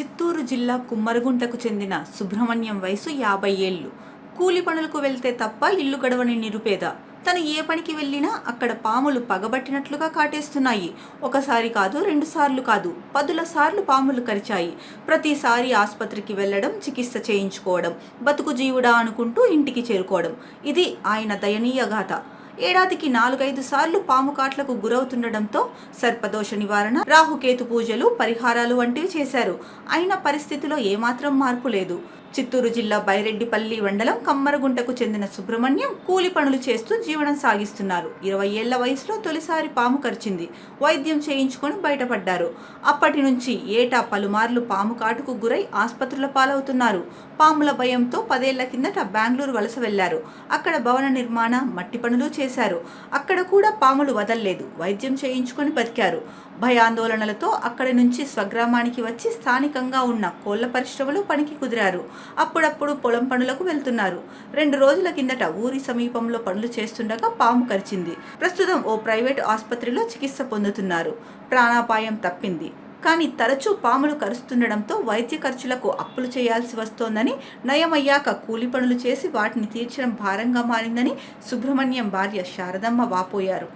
చిత్తూరు జిల్లా కుమ్మరగుంటకు చెందిన సుబ్రహ్మణ్యం వయసు యాభై ఏళ్ళు. కూలి పనులకు వెళ్తే తప్ప ఇల్లు గడవని నిరుపేద. తను ఏ పనికి వెళ్ళినా అక్కడ పాములు పగబట్టినట్లుగా కాటేస్తున్నాయి. ఒకసారి కాదు రెండు సార్లు కాదు పదుల సార్లు పాములు కరిచాయి. ప్రతిసారి ఆసుపత్రికి వెళ్ళడం చికిత్స చేయించుకోవడం బతుకు జీవుడా అనుకుంటూ ఇంటికి చేరుకోవడం. ఇది ఆయన దయనీయ గాథ. ఏడాదికి నాలుగైదు సార్లు పాము కాట్లకు గురవుతుండటంతో సర్పదోష నివారణ రాహుకేతు పూజలు పరిహారాలు వంటివి చేశారు. అయిన పరిస్థితిలో ఏమాత్రం మార్పు లేదు. చిత్తూరు జిల్లా బైరెడ్డిపల్లి మండలం కమ్మరగుంటకు చెందిన సుబ్రహ్మణ్యం కూలి పనులు చేస్తూ జీవనం సాగిస్తున్నారు. ఇరవై ఏళ్ళ వయసులో తొలిసారి పాము కరిచింది. వైద్యం చేయించుకొని బయటపడ్డారు. అప్పటి నుంచి ఏటా పలుమార్లు పాము కాటుకు గురై ఆసుపత్రుల పాలవుతున్నారు. పాముల భయంతో పదేళ్ళ కిందట బెంగళూరు వలస వెళ్ళారు. అక్కడ భవన నిర్మాణ మట్టి పనులు చేశారు. అక్కడ కూడా పాములు వదల్లేదు. వైద్యం చేయించుకొని బతికారు. భయాందోళనలతో అక్కడి నుంచి స్వగ్రామానికి వచ్చి స్థానికంగా ఉన్న కోళ్ళ పరిశ్రమలో పనికి కుదిరారు. అప్పుడప్పుడు పొలం పనులకు వెళ్తున్నారు. రెండు రోజుల కిందట ఊరి సమీపంలో పనులు చేస్తుండగా పాము కరిచింది. ప్రస్తుతం ఓ ప్రైవేట్ ఆసుపత్రిలో చికిత్స పొందుతున్నారు. ప్రాణాపాయం తప్పింది. కానీ తరచూ పాములు కరుస్తుండడంతో వైద్య ఖర్చులకు అప్పులు చేయాల్సి వస్తోందని నయమయ్యాక కూలి పనులు చేసి వాటిని తీర్చడం భారంగా మారిందని సుబ్రహ్మణ్యం భార్య శారదమ్మ వాపోయారు.